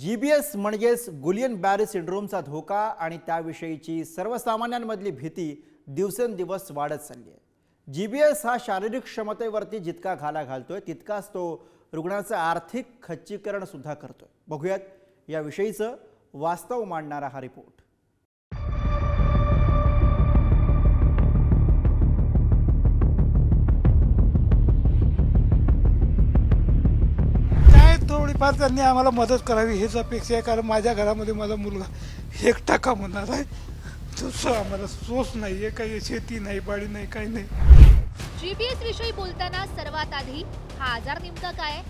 G B S म्हणजेच गुलियन Barré सिंड्रोमचा धोका आणि त्याविषयीची सर्वसामान्यांमधली भीती दिवसेंदिवस वाढत चालली आहे. जी बी एस हा शारीरिक क्षमतेवरती जितका घाला घालतोय तितकाच तो रुग्णाचं आर्थिक खच्चीकरण सुद्धा करतोय. बघूयात याविषयीचं वास्तव मांडणारा हा रिपोर्ट थोडीफार त्यांनी आम्हाला मदत करावी हीच अपेक्षा आहे कारण माझ्या घरामध्ये माझा मुलगा एकटा कमवणार आहे? तसं आम्हाला सोच नाही आहे काही शेती नाही बाडी नाही काही नाही. जीपीएस विषयी बोलताना सर्वात आधी हा आजार नेमका काय?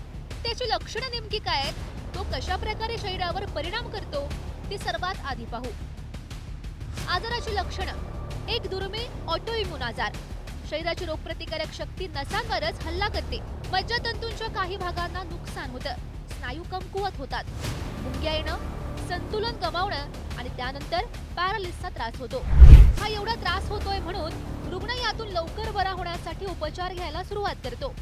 त्याची लक्षणं नेमकी काय आहेत? तो कशा प्रकारे शरीरावर परिणाम करतो? ते सर्वात आधी पाहू. आजाराची लक्षणं. एक दुर्मिळ ऑटोइम्यून आजार. शरीराची रोगप्रतिकारक शक्ती नसांवरच हल्ला करते. मज्जातंतूंच्या काही भागांना नुकसान होतं. स्नायू कमकुवत होतात. मुंग्या येणं संतुलन गमावणं आणि त्यानंतर पॅरालिसचा त्रास होतो. हा एवढा त्रास होतोय म्हणून रुग्ण यातून लवकर बरा होण्यासाठी उपचार घ्यायला सुरुवात करतो.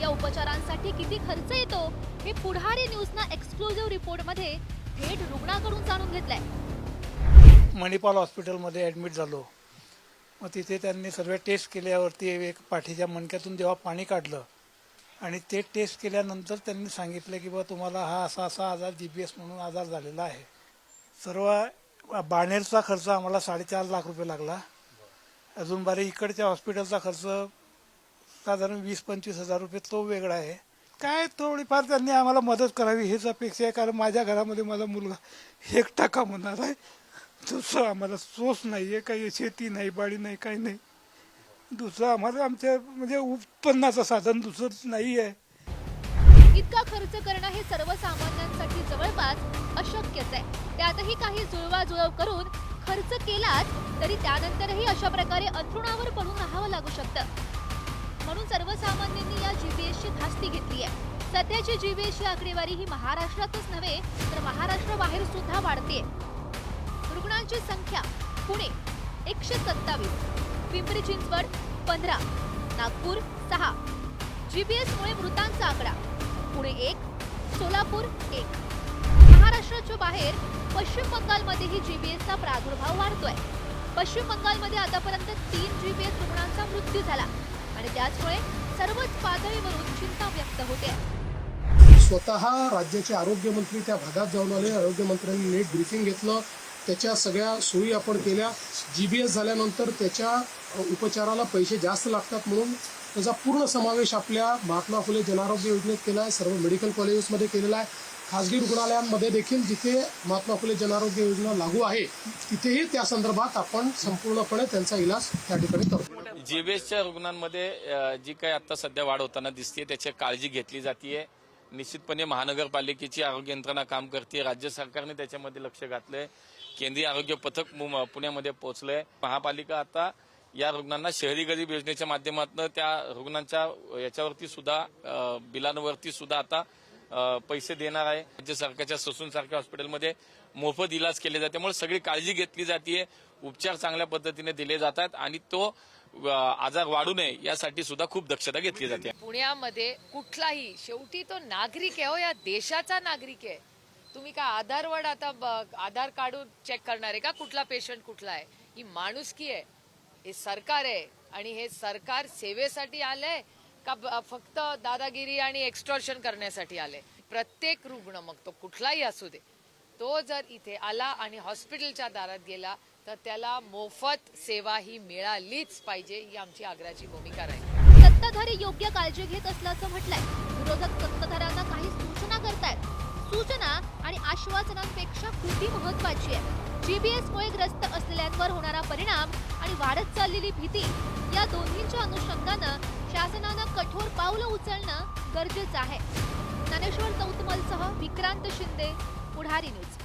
या उपचारांसाठी किती खर्च येतो हे पुढारी न्यूजना एक्सक्लुझिव्ह रिपोर्टमध्ये थेट रुग्णाकडून जाणून घेतलाय. मणिपाल हॉस्पिटलमध्ये ॲडमिट झालो. मग तिथे त्यांनी सर्व टेस्ट केल्यावरती एक पाठीच्या मणक्यातून जेव्हा पाणी काढलं आणि ते टेस्ट केल्यानंतर त्यांनी सांगितलं की बा तुम्हाला हा असा असा आजार जी बी एस म्हणून आजार झालेला आहे. सर्व बाणेरचा खर्च आम्हाला साडेचार लाख रुपये लागला. अजून बारे इकडच्या हॉस्पिटलचा खर्च साधारण वीस पंचवीस हजार रुपये तो वेगळा आहे. काय थोडीफार त्यांनी आम्हाला मदत करावी हीच अपेक्षा आहे. कारण माझ्या घरामध्ये माझा मुलगा एकटा म्हणणार आहे. तसं आम्हाला सोच नाही आहे काही शेती नाही बाडी नाही काही नाही. दुसरं आम्हाला आमच्या म्हणजे उत्पन्नाचं साधन दुसरं नाही आहे इतका खर्च करणं हे सर्वसामान्यांसाठी जवळपास अशक्यच आहे. त्यातही काही जुळवाजुळव करून खर्च केलाच तरी त्यानंतरही अशा प्रकारे अंथरुणावर पडून राहावं लागू शकतं. म्हणून सर्वसामान्यांनी या जीबीएसची धास्ती घेतली आहे. सध्याची जीबीएसची आकडेवारी ही महाराष्ट्रातच नव्हे तर महाराष्ट्राबाहेर सुद्धा वाढते. रुग्णांची संख्या पुणे एकशे सत्तावीस. पिंपरी चिंचवड पंधरा नागपूर सहा जीबीएस मुळे मृतांचा आकडा पुणे एक सोलापूर एक. महाराष्ट्राच्या बाहेर पश्चिम बंगालमध्येही जीबीएसचा प्रादुर्भाव वाढतोय. पश्चिम बंगालमध्ये आतापर्यंत तीन जीबीएस रुग्णांचा मृत्यू झाला आणि त्याचमुळे सर्वच पातळीवरून चिंता व्यक्त होते. स्वतः राज्याचे आरोग्यमंत्री त्या भागात जाऊन आले. आरोग्यमंत्र्यांनी नीट ब्रिफिंग घेतलं. त्याच्या सगळ्या सोयी आपण केल्या. जी बी एस झाल्यानंतर त्याच्या उपचाराला पैसे जास्त लागतात म्हणून त्याचा पूर्ण समावेश आपल्या महात्मा फुले जनारोग्य योजनेत केला आहे. सर्व मेडिकल कॉलेजेसमध्ये केलेला आहे. खाजगी रुग्णालयांमध्ये देखील जिथे महात्मा फुले जनारोग्य योजना लागू आहे तिथेही त्या संदर्भात आपण संपूर्णपणे त्यांचा इलाज त्या ठिकाणी करतो जीबीएसच्या रुग्णांमध्ये जी काही आता सध्या वाढ होताना दिसते त्याची काळजी घेतली जाते निश्चितपणे महानगरपालिकेची आरोग्य यंत्रणा काम करते राज्य सरकारने त्याच्यामध्ये लक्ष घातलंय. केंद्रीय आरोग्य पथक पुण्यामध्ये पोहोचलंय. महापालिका आता या रुग्णांना शहरी गरीब योजनेच्या माध्यमातून त्या रुग्णांच्या याच्यावरती सुद्धा बिलांवरती सुद्धा आता पैसे देणार आहे. राज्य सरकारच्या ससून सारख्या हॉस्पिटलमध्ये मोफत इलाज केले जाते. त्यामुळे सगळी काळजी घेतली जाते उपचार चांगल्या पद्धतीने दिले जातात आणि तो आजार वाढू नये यासाठी सुद्धा खूप दक्षता घेतली जाते. पुण्यामध्ये कुठलाही शेवटी तो नागरिक आहे हो या देशाचा नागरिक आहे. तुम्ही काय आधारवर आता आधार काढून चेक करणार आहे का? कुठला पेशंट कुठला आहे? ही माणुसकी आहे? हे सरकार आहे. आणि हे सरकार सेवेसाठी आलंय का फक्त दादागिरी आणि एक्स्टॉर्शन करण्यासाठी आलंय? प्रत्येक रुग्ण मग तो कुठलाही असू दे तो जर इथे आला आणि हॉस्पिटलच्या दारात गेला तर त्याला मोफत सेवा ही मिळालीच पाहिजे ही आमची आग्रहाची भूमिका राहील. सत्ताधारी योग्य काळजी घेत असल्याचं म्हटलंय. विरोधक सत्ताधाऱ्यांना काही सूचना करतायत. सूचना आश्वासनांपेक्षा कृती महत्वाची आहे. जीबीएस मुळे ग्रस्त असलेल्यांवर होणारा परिणाम आणि वाढत चाललेली भीती या दोन्हींच्या अनुषंगानं शासनानं कठोर पावलं उचलणं गरजेचं आहे. ज्ञानेश्वर चौतमलसह विक्रांत शिंदे पुढारी न्यूज.